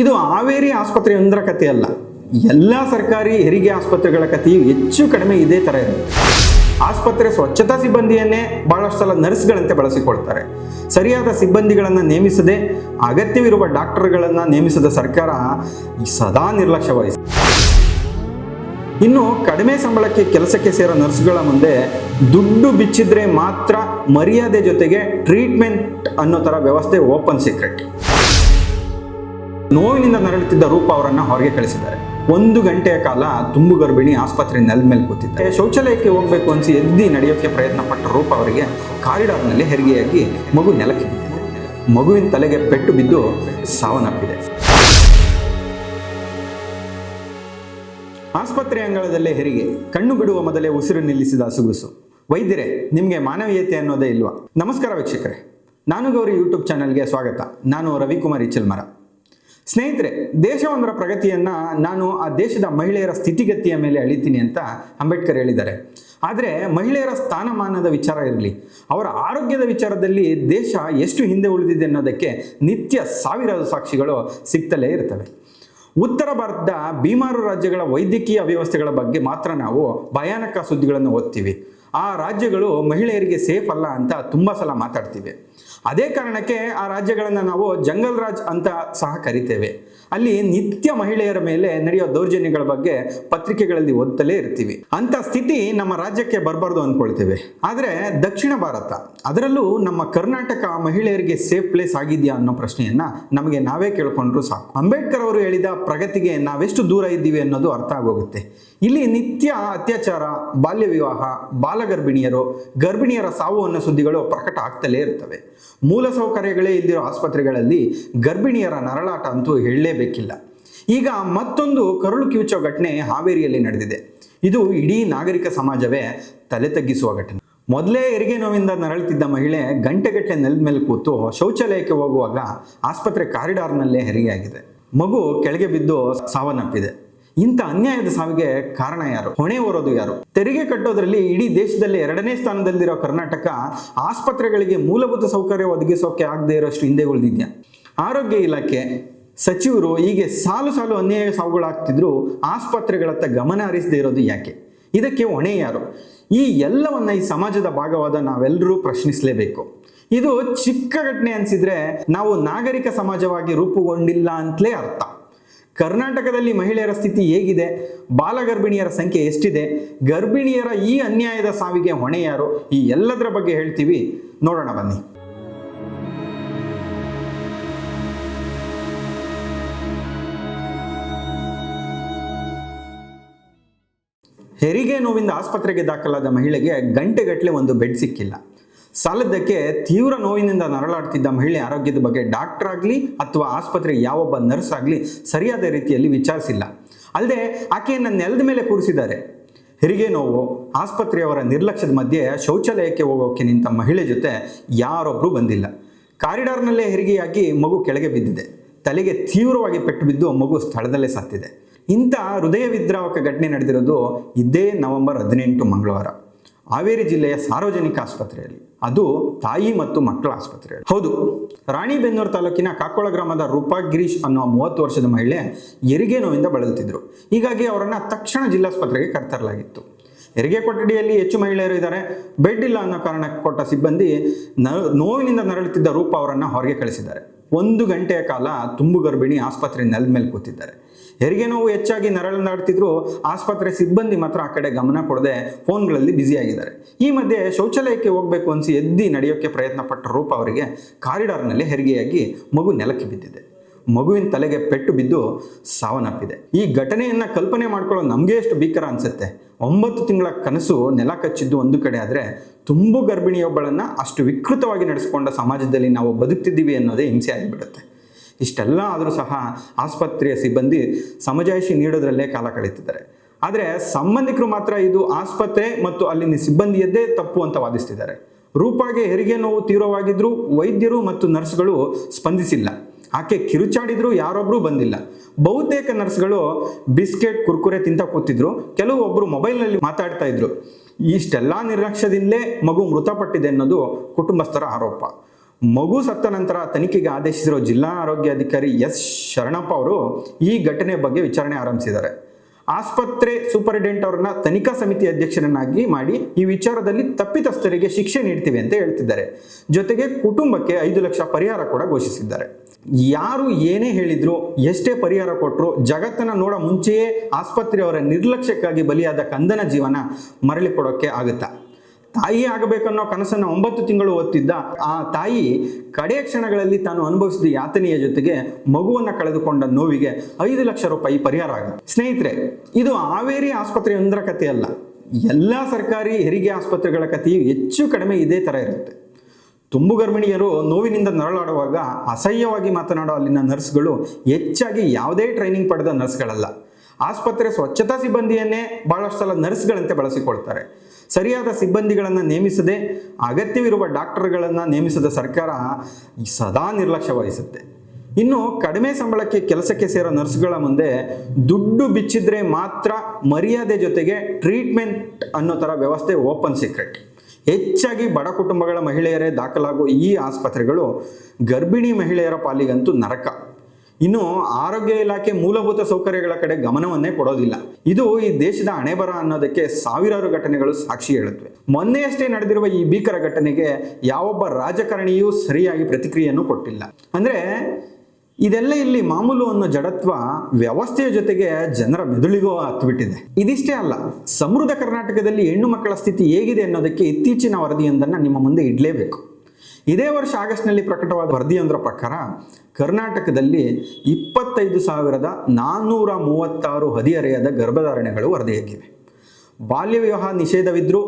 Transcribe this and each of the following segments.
ಇದು ಹಾವೇರಿ ಆಸ್ಪತ್ರೆಯೊಂದರ ಕಥೆ ಅಲ್ಲ. ಎಲ್ಲ ಸರ್ಕಾರಿ ಹೆರಿಗೆ ಆಸ್ಪತ್ರೆಗಳ ಕಥೆಯು ಹೆಚ್ಚು ಕಡಿಮೆ ಇದೇ ಥರ ಇದೆ. ಆಸ್ಪತ್ರೆ ಸ್ವಚ್ಛತಾ ಸಿಬ್ಬಂದಿಯನ್ನೇ ಬಹಳಷ್ಟು ಸಲ ನರ್ಸ್ಗಳಂತೆ ಬಳಸಿಕೊಳ್ತಾರೆ. ಸರಿಯಾದ ಸಿಬ್ಬಂದಿಗಳನ್ನು ನೇಮಿಸದೆ ಅಗತ್ಯವಿರುವ ಡಾಕ್ಟರ್ಗಳನ್ನು ನೇಮಿಸದ ಸರ್ಕಾರ ಸದಾ ನಿರ್ಲಕ್ಷ್ಯ ವಹಿಸಿದೆ ಇನ್ನು ಕಡಿಮೆ ಸಂಬಳಕ್ಕೆ ಕೆಲಸಕ್ಕೆ ಸೇರೋ ನರ್ಸ್ಗಳ ಮುಂದೆ ದುಡ್ಡು ಬಿಚ್ಚಿದ್ರೆ ಮಾತ್ರ ಮರ್ಯಾದೆ ಜೊತೆಗೆ ಟ್ರೀಟ್ಮೆಂಟ್ ಅನ್ನೋ ಥರ ವ್ಯವಸ್ಥೆ ಓಪನ್ ಸೀಕ್ರೆಟ್. ನೋವಿನಿಂದ ನರಳುತ್ತಿದ್ದ ರೂಪ ಅವರನ್ನ ಹೊರಗೆ ಕಳಿಸಿದ್ದಾರೆ. ಒಂದು ಗಂಟೆಯ ಕಾಲ ತುಂಬು ಗರ್ಭಿಣಿ ಆಸ್ಪತ್ರೆ ನೆಲದ ಮೇಲೆ ಕೂತಿದ್ದ. ಶೌಚಾಲಯಕ್ಕೆ ಹೋಗಬೇಕು ಅನಿಸಿ ಎದ್ದಿ ನಡೆಯೋಕ್ಕೆ ಪ್ರಯತ್ನ ಪಟ್ಟ ರೂಪ ಅವರಿಗೆ ಕಾರಿಡಾರ್ನಲ್ಲಿ ಹೆರಿಗೆಯಾಗಿ ಮಗು ನೆಲಕ್ಕೆ ಬಿದ್ದಿದೆ. ಮಗುವಿನ ತಲೆಗೆ ಪೆಟ್ಟು ಬಿದ್ದು ಸಾವನ್ನಪ್ಪಿದೆ. ಆಸ್ಪತ್ರೆ ಅಂಗಳದಲ್ಲೇ ಹೆರಿಗೆ. ಕಣ್ಣು ಬಿಡುವ ಮೊದಲೇ ಉಸಿರು ನಿಲ್ಲಿಸಿದ ಸುಗುಸು ವೈದ್ಯರೇ, ನಿಮಗೆ ಮಾನವೀಯತೆ ಅನ್ನೋದೇ ಇಲ್ವಾ? ನಮಸ್ಕಾರ ವೀಕ್ಷಕರೇ. ನಾನು ಗೌರಿ ಯೂಟ್ಯೂಬ್ ಚಾನಲ್ಗೆ ಸ್ವಾಗತ. ನಾನು ರವಿಕುಮಾರ್ ಇಚಲ್ಮರ ಸ್ನೇಹಿತರೆ, ದೇಶವೊಂದರ ಪ್ರಗತಿಯನ್ನ ನಾನು ಆ ದೇಶದ ಮಹಿಳೆಯರ ಸ್ಥಿತಿಗತಿಯ ಮೇಲೆ ಅಳಿತೀನಿ ಅಂತ ಅಂಬೇಡ್ಕರ್ ಹೇಳಿದ್ದಾರೆ. ಆದರೆ ಮಹಿಳೆಯರ ಸ್ಥಾನಮಾನದ ವಿಚಾರ ಇರಲಿ. ಅವರ ಆರೋಗ್ಯದ ವಿಚಾರದಲ್ಲಿ ದೇಶ ಎಷ್ಟು ಹಿಂದೆ ಉಳಿದಿದೆ ಅನ್ನೋದಕ್ಕೆ ನಿತ್ಯ ಸಾವಿರಾರು ಸಾಕ್ಷಿಗಳು ಸಿಗ್ತಲೇ ಇರ್ತವೆ. ಉತ್ತರ ಭಾರತದ ಬೀಮಾರು ರಾಜ್ಯಗಳ ವೈದ್ಯಕೀಯ ವ್ಯವಸ್ಥೆಗಳ ಬಗ್ಗೆ ಮಾತ್ರ ನಾವು ಭಯಾನಕ ಸುದ್ದಿಗಳನ್ನು ಓದ್ತೀವಿ. ಆ ರಾಜ್ಯಗಳು ಮಹಿಳೆಯರಿಗೆ ಸೇಫ್ ಅಲ್ಲ ಅಂತ ತುಂಬ ಸಲ ಮಾತಾಡ್ತೀವಿ. ಅದೇ ಕಾರಣಕ್ಕೆ ಆ ರಾಜ್ಯಗಳನ್ನು ನಾವು ಜಂಗಲ್ ರಾಜ್ ಅಂತ ಸಹ ಕರಿತೇವೆ. ಅಲ್ಲಿ ನಿತ್ಯ ಮಹಿಳೆಯರ ಮೇಲೆ ನಡೆಯೋ ದೌರ್ಜನ್ಯಗಳ ಬಗ್ಗೆ ಪತ್ರಿಕೆಗಳಲ್ಲಿ ಓದ್ತಲೇ ಇರ್ತೀವಿ. ಅಂತ ಸ್ಥಿತಿ ನಮ್ಮ ರಾಜ್ಯಕ್ಕೆ ಬರಬಾರ್ದು ಅಂದ್ಕೊಳ್ತೇವೆ ಆದರೆ ದಕ್ಷಿಣ ಭಾರತ, ಅದರಲ್ಲೂ ನಮ್ಮ ಕರ್ನಾಟಕ ಮಹಿಳೆಯರಿಗೆ ಸೇಫ್ ಪ್ಲೇಸ್ ಆಗಿದೆಯಾ ಅನ್ನೋ ಪ್ರಶ್ನೆಯನ್ನ ನಮಗೆ ನಾವೇ ಕೇಳ್ಕೊಂಡ್ರು ಸಾಕು. ಅಂಬೇಡ್ಕರ್ ಅವರು ಹೇಳಿದ ಪ್ರಗತಿಗೆ ನಾವೆಷ್ಟು ದೂರ ಇದ್ದೀವಿ ಅನ್ನೋದು ಅರ್ಥ ಆಗೋಗುತ್ತೆ. ಇಲ್ಲಿ ನಿತ್ಯ ಅತ್ಯಾಚಾರ, ಬಾಲ್ಯ ವಿವಾಹ ಬಾಲಗರ್ಭಿಣಿಯರು ಗರ್ಭಿಣಿಯರ ಸಾವು ಅನ್ನೋ ಸುದ್ದಿಗಳು ಪ್ರಕಟ ಆಗ್ತಲೇ ಇರ್ತವೆ. ಮೂಲಸೌಕರ್ಯಗಳೇ ಇಲ್ದಿರೋ ಆಸ್ಪತ್ರೆಗಳಲ್ಲಿ ಗರ್ಭಿಣಿಯರ ನರಳಾಟ ಅಂತೂ ಹೇಳಲೇಬೇಕಿಲ್ಲ. ಈಗ ಮತ್ತೊಂದು ಕರುಳು ಕಿವುಚೋ ಘಟನೆ ಹಾವೇರಿಯಲ್ಲಿ ನಡೆದಿದೆ. ಇದು ಇಡೀ ನಾಗರಿಕ ಸಮಾಜವೇ ತಲೆ ತಗ್ಗಿಸುವ ಘಟನೆ. ಮೊದಲೇ ಹೆರಿಗೆ ನೋವಿಂದ ನರಳುತ್ತಿದ್ದ ಮಹಿಳೆ ಗಂಟೆಗಟ್ಟಲೆ ನೆಲದ ಮೇಲೆ ಕೂತು ಶೌಚಾಲಯಕ್ಕೆ ಹೋಗುವಾಗ ಆಸ್ಪತ್ರೆ ಕಾರಿಡಾರ್ನಲ್ಲೇ ಹೆರಿಗೆಯಾಗಿದೆ. ಮಗು ಕೆಳಗೆ ಬಿದ್ದು ಸಾವನ್ನಪ್ಪಿದೆ. ಇಂಥ ಅನ್ಯಾಯದ ಸಾವಿಗೆ ಕಾರಣ ಯಾರು? ಹೊಣೆ ಹೊರೋದು ಯಾರು? ತೆರಿಗೆ ಕಟ್ಟೋದ್ರಲ್ಲಿ ಇಡೀ ದೇಶದಲ್ಲಿ ಎರಡನೇ ಸ್ಥಾನದಲ್ಲಿರೋ ಕರ್ನಾಟಕ ಆಸ್ಪತ್ರೆಗಳಿಗೆ ಮೂಲಭೂತ ಸೌಕರ್ಯ ಒದಗಿಸೋಕೆ ಆಗದೆ ಇರೋಷ್ಟು ಹಿಂದೆ ಉಳಿದಿದ್ಯಾ ಆರೋಗ್ಯ ಇಲಾಖೆ ಸಚಿವರು ಹೀಗೆ ಸಾಲು ಸಾಲು ಅನ್ಯಾಯ ಸಾವುಗಳಾಗ್ತಿದ್ರು ಆಸ್ಪತ್ರೆಗಳತ್ತ ಗಮನ ಹರಿಸದೇ ಇರೋದು ಯಾಕೆ? ಇದಕ್ಕೆ ಹೊಣೆ ಯಾರು? ಈ ಎಲ್ಲವನ್ನ ಈ ಸಮಾಜದ ಭಾಗವಾದ ನಾವೆಲ್ಲರೂ ಪ್ರಶ್ನಿಸಲೇಬೇಕು. ಇದು ಚಿಕ್ಕ ಘಟನೆ ಅನಿಸಿದ್ರೆ ನಾವು ನಾಗರಿಕ ಸಮಾಜವಾಗಿ ರೂಪುಗೊಂಡಿಲ್ಲ ಅಂತಲೇ ಅರ್ಥ. ಕರ್ನಾಟಕದಲ್ಲಿ ಮಹಿಳೆಯರ ಸ್ಥಿತಿ ಹೇಗಿದೆ? ಬಾಲಗರ್ಭಿಣಿಯರ ಸಂಖ್ಯೆ ಎಷ್ಟಿದೆ? ಗರ್ಭಿಣಿಯರ ಈ ಅನ್ಯಾಯದ ಸಾವಿಗೆ ಹೊಣೆ ಯಾರು? ಈ ಎಲ್ಲದರ ಬಗ್ಗೆ ಹೇಳ್ತೀವಿ. ನೋಡೋಣ ಬನ್ನಿ. ಹೆರಿಗೆ ನೋವಿಂದ ಆಸ್ಪತ್ರೆಗೆ ದಾಖಲಾದ ಮಹಿಳೆಗೆ ಗಂಟೆಗಟ್ಟಲೆ ಒಂದು ಬೆಡ್ ಸಿಕ್ಕಿಲ್ಲ. ಸಾಲದ್ದಕ್ಕೆ ತೀವ್ರ ನೋವಿನಿಂದ ನರಳಾಡ್ತಿದ್ದ ಮಹಿಳೆ ಆರೋಗ್ಯದ ಬಗ್ಗೆ ಡಾಕ್ಟರ್ ಆಗಲಿ ಅಥವಾ ಆಸ್ಪತ್ರೆ ಯಾವೊಬ್ಬ ನರ್ಸ್ ಆಗಲಿ ಸರಿಯಾದ ರೀತಿಯಲ್ಲಿ ವಿಚಾರಿಸಿಲ್ಲ. ಅಲ್ಲದೆ ಆಕೆಯನ್ನು ನೆಲದ ಮೇಲೆ ಕೂರಿಸಿದ್ದಾರೆ. ಹೆರಿಗೆ ನೋವು, ಆಸ್ಪತ್ರೆಯವರ ನಿರ್ಲಕ್ಷ್ಯದ ಮಧ್ಯೆ ಶೌಚಾಲಯಕ್ಕೆ ಹೋಗೋಕೆ ನಿಂತ ಮಹಿಳೆ ಜೊತೆ ಯಾರೊಬ್ಬರೂ ಬಂದಿಲ್ಲ. ಕಾರಿಡಾರ್ನಲ್ಲೇ ಹೆರಿಗೆಯಾಗಿ ಮಗು ಕೆಳಗೆ ಬಿದ್ದಿದೆ. ತಲೆಗೆ ತೀವ್ರವಾಗಿ ಪೆಟ್ಟು ಬಿದ್ದು ಮಗು ಸ್ಥಳದಲ್ಲೇ ಸತ್ತಿದೆ. ಇಂಥ ಹೃದಯ ವಿದ್ರಾವಕ ಘಟನೆ ನಡೆದಿರೋದು ಇದೇ ನವೆಂಬರ್ ಹದಿನೆಂಟು ಮಂಗಳವಾರ. ಹಾವೇರಿ ಜಿಲ್ಲೆಯ ಸಾರ್ವಜನಿಕ ಆಸ್ಪತ್ರೆಯಲ್ಲಿ. ಅದು ತಾಯಿ ಮತ್ತು ಮಕ್ಕಳ ಆಸ್ಪತ್ರೆ ಹೌದು, ರಾಣಿಬೆನ್ನೂರು ತಾಲೂಕಿನ ಕಾಕೋಳ ಗ್ರಾಮದ ರೂಪಾ ಗಿರೀಶ್ ಅನ್ನೋ ಮೂವತ್ತು ವರ್ಷದ ಮಹಿಳೆ ಹೆರಿಗೆ ನೋವಿಂದ ಬಳಲುತ್ತಿದ್ದರು. ಹೀಗಾಗಿ ಅವರನ್ನು ತಕ್ಷಣ ಜಿಲ್ಲಾಸ್ಪತ್ರೆಗೆ ಕರೆತರಲಾಗಿತ್ತು. ಹೆರಿಗೆ ಕೊಠಡಿಯಲ್ಲಿ ಹೆಚ್ಚು ಮಹಿಳೆಯರು ಇದ್ದಾರೆ. ಬೆಡ್ ಇಲ್ಲ ಅನ್ನೋ ಕಾರಣಕ್ಕೆ ಕೊಟ್ಟ ಸಿಬ್ಬಂದಿ ನೋವಿನಿಂದ ನರಳುತ್ತಿದ್ದ ರೂಪ ಅವರನ್ನು ಹೊರಗೆ ಕಳಿಸಿದ್ದಾರೆ. ಒಂದು ಗಂಟೆಯ ಕಾಲ ತುಂಬು ಗರ್ಭಿಣಿ ಆಸ್ಪತ್ರೆ ನೆಲದ ಮೇಲೆ ಕೂತಿದ್ದಾರೆ. ಹೆರಿಗೆ ನೋವು ಹೆಚ್ಚಾಗಿ ನರಳನಾಡ್ತಿದ್ರು ಆಸ್ಪತ್ರೆ ಸಿಬ್ಬಂದಿ ಮಾತ್ರ ಆ ಕಡೆ ಗಮನ ಕೊಡದೆ ಫೋನ್ಗಳಲ್ಲಿ ಬ್ಯುಸಿಯಾಗಿದ್ದಾರೆ ಈ ಮಧ್ಯೆ ಶೌಚಾಲಯಕ್ಕೆ ಹೋಗಬೇಕು ಅನಿಸಿ ಎದ್ದಿ ನಡೆಯೋಕ್ಕೆ ಪ್ರಯತ್ನ ಪಟ್ಟ ರೂಪ ಅವರಿಗೆ ಕಾರಿಡಾರ್ನಲ್ಲಿ ಹೆರಿಗೆಯಾಗಿ ಮಗು ನೆಲಕ್ಕೆ ಬಿದ್ದಿದೆ. ಮಗುವಿನ ತಲೆಗೆ ಪೆಟ್ಟು ಬಿದ್ದು ಸಾವನ್ನಪ್ಪಿದೆ. ಈ ಘಟನೆಯನ್ನು ಕಲ್ಪನೆ ಮಾಡ್ಕೊಳ್ಳೋ ನಮಗೆ ಎಷ್ಟು ಭೀಕರ ಅನಿಸುತ್ತೆ? ಒಂಬತ್ತು ತಿಂಗಳ ಕನಸು ನೆಲ ಕಚ್ಚಿದ್ದು ಒಂದು ಕಡೆ ಆದರೆ ತುಂಬು ಗರ್ಭಿಣಿಯೊಬ್ಬಳನ್ನು ಅಷ್ಟು ವಿಕೃತವಾಗಿ ನಡೆಸಿಕೊಂಡ ಸಮಾಜದಲ್ಲಿ ನಾವು ಬದುಕ್ತಿದ್ದೀವಿ ಅನ್ನೋದೇ ಹಿಂಸೆ ಆಗಿಬಿಡುತ್ತೆ. ಇಷ್ಟೆಲ್ಲ ಆದರೂ ಸಹ ಆಸ್ಪತ್ರೆಯ ಸಿಬ್ಬಂದಿ ಸಮಜಾಯಿಷಿ ನೀಡೋದ್ರಲ್ಲೇ ಕಾಲ ಕಳೀತಿದ್ದಾರೆ ಆದರೆ ಸಂಬಂಧಿಕರು ಮಾತ್ರ ಇದು ಆಸ್ಪತ್ರೆ ಮತ್ತು ಅಲ್ಲಿನ ಸಿಬ್ಬಂದಿಯದ್ದೇ ತಪ್ಪು ಅಂತ ವಾದಿಸ್ತಿದ್ದಾರೆ. ರೂಪಾಗೆ ಹೆರಿಗೆ ನೋವು ತೀವ್ರವಾಗಿದ್ದರೂ ವೈದ್ಯರು ಮತ್ತು ನರ್ಸ್ಗಳು ಸ್ಪಂದಿಸಿಲ್ಲ. ಆಕೆ ಕಿರುಚಾಡಿದ್ರು ಯಾರೊಬ್ಬರೂ ಬಂದಿಲ್ಲ. ಬಹುತೇಕ ನರ್ಸ್ಗಳು ಬಿಸ್ಕೆಟ್, ಕುರ್ಕುರೆ ತಿಂತ ಕೂತಿದ್ರು. ಕೆಲವು ಒಬ್ಬರು ಮೊಬೈಲ್ನಲ್ಲಿ ಮಾತಾಡ್ತಾ ಇದ್ರು. ಇಷ್ಟೆಲ್ಲ ನಿರ್ಲಕ್ಷ್ಯದಿಂದಲೇ ಮಗು ಮೃತಪಟ್ಟಿದೆ ಅನ್ನೋದು ಕುಟುಂಬಸ್ಥರ ಆರೋಪ. ಮಗು ಸತ್ತ ನಂತರ ತನಿಖೆಗೆ ಆದೇಶಿಸಿರೋ ಜಿಲ್ಲಾ ಆರೋಗ್ಯಾಧಿಕಾರಿ ಎಸ್. ಶರಣಪ್ಪ ಅವರು ಈ ಘಟನೆ ಬಗ್ಗೆ ವಿಚಾರಣೆ ಆರಂಭಿಸಿದ್ದಾರೆ. ಆಸ್ಪತ್ರೆ ಸೂಪರಿಂಟೆಂಡೆಂಟ್ ಅವ್ರನ್ನ ತನಿಖಾ ಸಮಿತಿ ಅಧ್ಯಕ್ಷರನ್ನಾಗಿ ಮಾಡಿ ಈ ವಿಚಾರದಲ್ಲಿ ತಪ್ಪಿತಸ್ಥರಿಗೆ ಶಿಕ್ಷೆ ನೀಡ್ತೀವಿ ಅಂತ ಹೇಳ್ತಿದ್ದಾರೆ. ಜೊತೆಗೆ ಕುಟುಂಬಕ್ಕೆ ಐದು ಲಕ್ಷ ಪರಿಹಾರ ಕೂಡ ಘೋಷಿಸಿದ್ದಾರೆ. ಯಾರು ಏನೇ ಹೇಳಿದ್ರು, ಎಷ್ಟೇ ಪರಿಹಾರ ಕೊಟ್ಟರು ಜಗತ್ತನ್ನ ನೋಡ ಮುಂಚೆಯೇ ಆಸ್ಪತ್ರೆಯವರ ನಿರ್ಲಕ್ಷ್ಯಕ್ಕಾಗಿ ಬಲಿಯಾದ ಕಂದನ ಜೀವನ ಮರಳಿ ಕೊಡೋಕ್ಕೆ ಆಗುತ್ತಾ. ತಾಯಿ ಆಗಬೇಕನ್ನೋ ಕನಸನ್ನು ಒಂಬತ್ತು ತಿಂಗಳು ಹೊತ್ತಿದ್ದ ಆ ತಾಯಿ ಕಡೆಯ ಕ್ಷಣಗಳಲ್ಲಿ ತಾನು ಅನುಭವಿಸಿದ ಯಾತನೆಯ ಜೊತೆಗೆ ಮಗುವನ್ನು ಕಳೆದುಕೊಂಡ ನೋವಿಗೆ ಐದು ಲಕ್ಷ ರೂಪಾಯಿ ಪರಿಹಾರ ಆಗುತ್ತೆ ಸ್ನೇಹಿತರೆ, ಇದು ಹಾವೇರಿ ಆಸ್ಪತ್ರೆಯೊಂದರ ಕಥೆಯಲ್ಲ. ಎಲ್ಲ ಸರ್ಕಾರಿ ಹೆರಿಗೆ ಆಸ್ಪತ್ರೆಗಳ ಕಥೆಯು ಹೆಚ್ಚು ಕಡಿಮೆ ಇದೇ ಥರ ಇರುತ್ತೆ. ತುಂಬು ಗರ್ಭಿಣಿಯರು ನೋವಿನಿಂದ ನರಳಾಡುವಾಗ ಅಸಹ್ಯವಾಗಿ ಮಾತನಾಡೋ ಅಲ್ಲಿನ ನರ್ಸ್ಗಳು ಹೆಚ್ಚಾಗಿ ಯಾವುದೇ ಟ್ರೈನಿಂಗ್ ಪಡೆದ ನರ್ಸ್ಗಳಲ್ಲ. ಆಸ್ಪತ್ರೆ ಸ್ವಚ್ಛತಾ ಸಿಬ್ಬಂದಿಯನ್ನೇ ಬಹಳಷ್ಟು ಸಲ ನರ್ಸ್ಗಳಂತೆ ಬಳಸಿಕೊಳ್ತಾರೆ. ಸರಿಯಾದ ಸಿಬ್ಬಂದಿಗಳನ್ನು ನೇಮಿಸದೆ ಅಗತ್ಯವಿರುವ ಡಾಕ್ಟರ್ಗಳನ್ನು ನೇಮಿಸದ ಸರ್ಕಾರ ಸದಾ ನಿರ್ಲಕ್ಷ್ಯ ವಹಿಸುತ್ತೆ ಇನ್ನು ಕಡಿಮೆ ಸಂಬಳಕ್ಕೆ ಕೆಲಸಕ್ಕೆ ಸೇರೋ ನರ್ಸ್ಗಳ ಮುಂದೆ ದುಡ್ಡು ಬಿಚ್ಚಿದ್ರೆ ಮಾತ್ರ ಮರ್ಯಾದೆ ಜೊತೆಗೆ ಟ್ರೀಟ್ಮೆಂಟ್ ಅನ್ನೋ ಥರ ವ್ಯವಸ್ಥೆ ಓಪನ್ ಸೀಕ್ರೆಟ್. ಹೆಚ್ಚಾಗಿ ಬಡ ಕುಟುಂಬಗಳ ಮಹಿಳೆಯರೇ ದಾಖಲಾಗುವ ಈ ಆಸ್ಪತ್ರೆಗಳು ಗರ್ಭಿಣಿ ಮಹಿಳೆಯರ ಪಾಲಿಗಂತೂ ನರಕ. ಇನ್ನು ಆರೋಗ್ಯ ಇಲಾಖೆ ಮೂಲಭೂತ ಸೌಕರ್ಯಗಳ ಕಡೆ ಗಮನವನ್ನೇ ಕೊಡೋದಿಲ್ಲ. ಇದು ಈ ದೇಶದ ಹಣೆಬರ ಅನ್ನೋದಕ್ಕೆ ಸಾವಿರಾರು ಘಟನೆಗಳು ಸಾಕ್ಷಿ ಹೇಳುತ್ತವೆ. ಮೊನ್ನೆಯಷ್ಟೇ ನಡೆದಿರುವ ಈ ಭೀಕರ ಘಟನೆಗೆ ಯಾವೊಬ್ಬ ರಾಜಕಾರಣಿಯೂ ಸರಿಯಾಗಿ ಪ್ರತಿಕ್ರಿಯೆಯನ್ನು ಕೊಟ್ಟಿಲ್ಲ. ಅಂದ್ರೆ ಇದೆಲ್ಲ ಇಲ್ಲಿ ಮಾಮೂಲು ಅನ್ನೋ ಜಡತ್ವ ವ್ಯವಸ್ಥೆಯ ಜೊತೆಗೆ ಜನರ ಮೆದುಳಿಗೂ ಹತ್ಬಿಟ್ಟಿದೆ. ಇದಿಷ್ಟೇ ಅಲ್ಲ, ಸಮೃದ್ಧ ಕರ್ನಾಟಕದಲ್ಲಿ ಹೆಣ್ಣು ಮಕ್ಕಳ ಸ್ಥಿತಿ ಹೇಗಿದೆ ಅನ್ನೋದಕ್ಕೆ ಇತ್ತೀಚಿನ ವರದಿಯೊಂದನ್ನು ನಿಮ್ಮ ಮುಂದೆ ಇಡಲೇಬೇಕು. ಇದೇ ವರ್ಷ ಆಗಸ್ಟ್ನಲ್ಲಿ ಪ್ರಕಟವಾದ ವರದಿಯೊಂದರ ಪ್ರಕಾರ, ಕರ್ನಾಟಕದಲ್ಲಿ ಇಪ್ಪತ್ತೈದು ಸಾವಿರದ ನಾನ್ನೂರ ಮೂವತ್ತಾರು ಹದಿಹರೆಯದ ಗರ್ಭಧಾರಣೆಗಳು ವರದಿಯಾಗಿವೆ. ಬಾಲ್ಯ ವಿವಾಹ ನಿಷೇಧವಿದ್ರೂ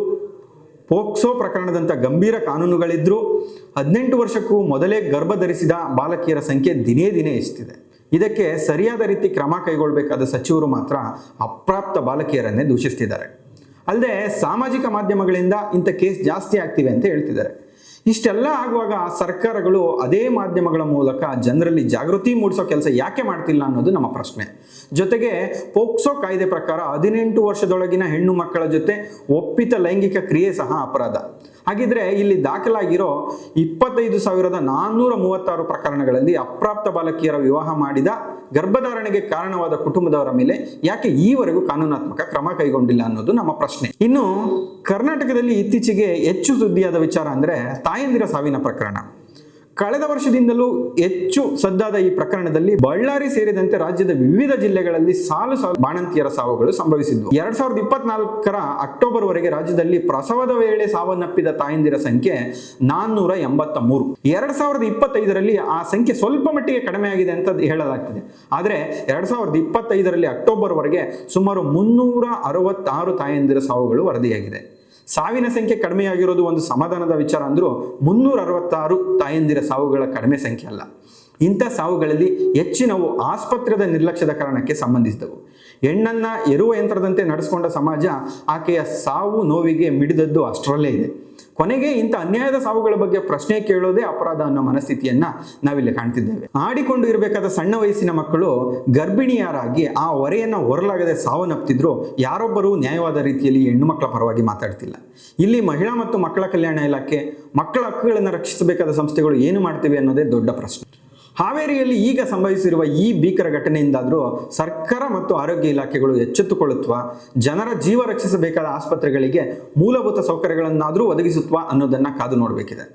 ಪೋಕ್ಸೋ ಪ್ರಕರಣದಂಥ ಗಂಭೀರ ಕಾನೂನುಗಳಿದ್ರೂ ಹದಿನೆಂಟು ವರ್ಷಕ್ಕೂ ಮೊದಲೇ ಗರ್ಭ ಧರಿಸಿದ ಬಾಲಕಿಯರ ಸಂಖ್ಯೆ ದಿನೇ ದಿನೇ ಹೆಚ್ಚುತ್ತಿದೆ ಇದಕ್ಕೆ ಸರಿಯಾದ ರೀತಿ ಕ್ರಮ ಕೈಗೊಳ್ಳಬೇಕಾದ ಸಚಿವರು ಮಾತ್ರ ಅಪ್ರಾಪ್ತ ಬಾಲಕಿಯರನ್ನೇ ದೂಷಿಸ್ತಿದ್ದಾರೆ. ಅಲ್ಲದೆ ಸಾಮಾಜಿಕ ಮಾಧ್ಯಮಗಳಿಂದ ಇಂಥ ಕೇಸ್ ಜಾಸ್ತಿ ಆಗ್ತಿವೆ ಅಂತ ಹೇಳ್ತಿದ್ದಾರೆ. ಇಷ್ಟೆಲ್ಲ ಆಗುವಾಗ ಸರ್ಕಾರಗಳು ಅದೇ ಮಾಧ್ಯಮಗಳ ಮೂಲಕ ಜನರಲ್ಲಿ ಜಾಗೃತಿ ಮೂಡಿಸೋ ಕೆಲಸ ಯಾಕೆ ಮಾಡ್ತಿಲ್ಲ ಅನ್ನೋದು ನಮ್ಮ ಪ್ರಶ್ನೆ. ಜೊತೆಗೆ ಪೋಕ್ಸೋ ಕಾಯ್ದೆ ಪ್ರಕಾರ ಹದಿನೆಂಟು ವರ್ಷದೊಳಗಿನ ಹೆಣ್ಣು ಮಕ್ಕಳ ಜೊತೆ ಒಪ್ಪಿತ ಲೈಂಗಿಕ ಕ್ರಿಯೆ ಸಹ ಅಪರಾಧ. ಹಾಗಿದ್ರೆ ಇಲ್ಲಿ ದಾಖಲಾಗಿರೋ ಇಪ್ಪತ್ತೈದು ಸಾವಿರದ ನಾನ್ನೂರ ಮೂವತ್ತಾರು ಪ್ರಕರಣಗಳಲ್ಲಿ ಅಪ್ರಾಪ್ತ ಬಾಲಕಿಯರ ವಿವಾಹ ಮಾಡಿದ ಗರ್ಭಧಾರಣೆಗೆ ಕಾರಣವಾದ ಕುಟುಂಬದವರ ಮೇಲೆ ಯಾಕೆ ಈವರೆಗೂ ಕಾನೂನಾತ್ಮಕ ಕ್ರಮ ಕೈಗೊಂಡಿಲ್ಲ ಅನ್ನೋದು ನಮ್ಮ ಪ್ರಶ್ನೆ. ಇನ್ನು ಕರ್ನಾಟಕದಲ್ಲಿ ಇತ್ತೀಚೆಗೆ ಹೆಚ್ಚು ಸುದ್ದಿಯಾದ ವಿಚಾರ ಅಂದ್ರೆ ತಾಯಂದಿರ ಸಾವಿನ ಪ್ರಕರಣ. ಕಳೆದ ವರ್ಷದಿಂದಲೂ ಹೆಚ್ಚು ಸದ್ದಾದ ಈ ಪ್ರಕರಣದಲ್ಲಿ ಬಳ್ಳಾರಿ ಸೇರಿದಂತೆ ರಾಜ್ಯದ ವಿವಿಧ ಜಿಲ್ಲೆಗಳಲ್ಲಿ ಸಾಲು ಸಾಲು ಬಾಣಂತಿಯರ ಸಾವುಗಳು ಸಂಭವಿಸಿದ್ದು. ಎರಡ್ ಸಾವಿರದ ಇಪ್ಪತ್ನಾಲ್ಕರ ಅಕ್ಟೋಬರ್ ವರೆಗೆ ರಾಜ್ಯದಲ್ಲಿ ಪ್ರಸವದ ವೇಳೆ ಸಾವನ್ನಪ್ಪಿದ ತಾಯಂದಿರ ಸಂಖ್ಯೆ ನಾನ್ನೂರ ಎಂಬತ್ತ ಮೂರು ಎರಡ್ ಸಾವಿರದ ಇಪ್ಪತ್ತೈದರಲ್ಲಿ ಆ ಸಂಖ್ಯೆ ಸ್ವಲ್ಪ ಮಟ್ಟಿಗೆ ಕಡಿಮೆಯಾಗಿದೆ ಅಂತ ಹೇಳಲಾಗ್ತಿದೆ. ಆದರೆ ಎರಡ್ ಸಾವಿರದ ಇಪ್ಪತ್ತೈದರಲ್ಲಿ ಅಕ್ಟೋಬರ್ ವರೆಗೆ ಸುಮಾರು ಮುನ್ನೂರ ಅರವತ್ತಾರು ತಾಯಂದಿರ ಸಾವುಗಳು ವರದಿಯಾಗಿದೆ. ಸಾವಿನ ಸಂಖ್ಯೆ ಕಡಿಮೆಯಾಗಿರೋದು ಒಂದು ಸಮಾಧಾನದ ವಿಚಾರ ಅಂದರೂ ಮುನ್ನೂರ ಅರವತ್ತಾರು ತಾಯಂದಿರ ಸಾವುಗಳ ಕಡಿಮೆ ಸಂಖ್ಯೆ ಅಲ್ಲ. ಇಂಥ ಸಾವುಗಳಲ್ಲಿ ಹೆಚ್ಚಿನವು ಆಸ್ಪತ್ರೆದ ನಿರ್ಲಕ್ಷ್ಯದ ಕಾರಣಕ್ಕೆ ಸಂಬಂಧಿಸಿದವು. ಹೆಣ್ಣನ್ನ ಎರುವ ಯಂತ್ರದಂತೆ ನಡೆಸಿಕೊಂಡ ಸಮಾಜ ಆಕೆಯ ಸಾವು ನೋವಿಗೆ ಮಿಡಿದದ್ದು ಅಷ್ಟರಲ್ಲೇ ಇದೆ. ಕೊನೆಗೆ ಇಂಥ ಅನ್ಯಾಯದ ಸಾವುಗಳ ಬಗ್ಗೆ ಪ್ರಶ್ನೆ ಕೇಳೋದೇ ಅಪರಾಧ ಅನ್ನೋ ಮನಸ್ಥಿತಿಯನ್ನ ನಾವಿಲ್ಲಿ ಕಾಣ್ತಿದ್ದೇವೆ. ಆಡಿಕೊಂಡು ಇರಬೇಕಾದ ಸಣ್ಣ ವಯಸ್ಸಿನ ಮಕ್ಕಳು ಗರ್ಭಿಣಿಯರಾಗಿ ಆ ಹೊರೆಯನ್ನ ಹೊರಲಾಗದೆ ಸಾವನ್ನಪ್ತಿದ್ರು ಯಾರೊಬ್ಬರೂ ನ್ಯಾಯವಾದ ರೀತಿಯಲ್ಲಿ ಹೆಣ್ಣು ಮಕ್ಕಳ ಪರವಾಗಿ ಮಾತಾಡ್ತಿಲ್ಲ. ಇಲ್ಲಿ ಮಹಿಳಾ ಮತ್ತು ಮಕ್ಕಳ ಕಲ್ಯಾಣ ಇಲಾಖೆ ಮಕ್ಕಳ ಹಕ್ಕುಗಳನ್ನು ರಕ್ಷಿಸಬೇಕಾದ ಸಂಸ್ಥೆಗಳು ಏನು ಮಾಡ್ತಿವೆ ಅನ್ನೋದೇ ದೊಡ್ಡ ಪ್ರಶ್ನೆ. ಹಾವೇರಿಯಲ್ಲಿ ಈಗ ಸಂಭವಿಸಿರುವ ಈ ಭೀಕರ ಘಟನೆಯಿಂದಾದರೂ ಸರ್ಕಾರ ಮತ್ತು ಆರೋಗ್ಯ ಇಲಾಖೆಗಳು ಎಚ್ಚೆತ್ತುಕೊಳ್ಳುತ್ವಾ, ಜನರ ಜೀವ ರಕ್ಷಿಸಬೇಕಾದ ಆಸ್ಪತ್ರೆಗಳಿಗೆ ಮೂಲಭೂತ ಸೌಕರ್ಯಗಳನ್ನಾದರೂ ಒದಗಿಸುತ್ವ ಅನ್ನೋದನ್ನ ಕಾದು ನೋಡಬೇಕಿದೆ.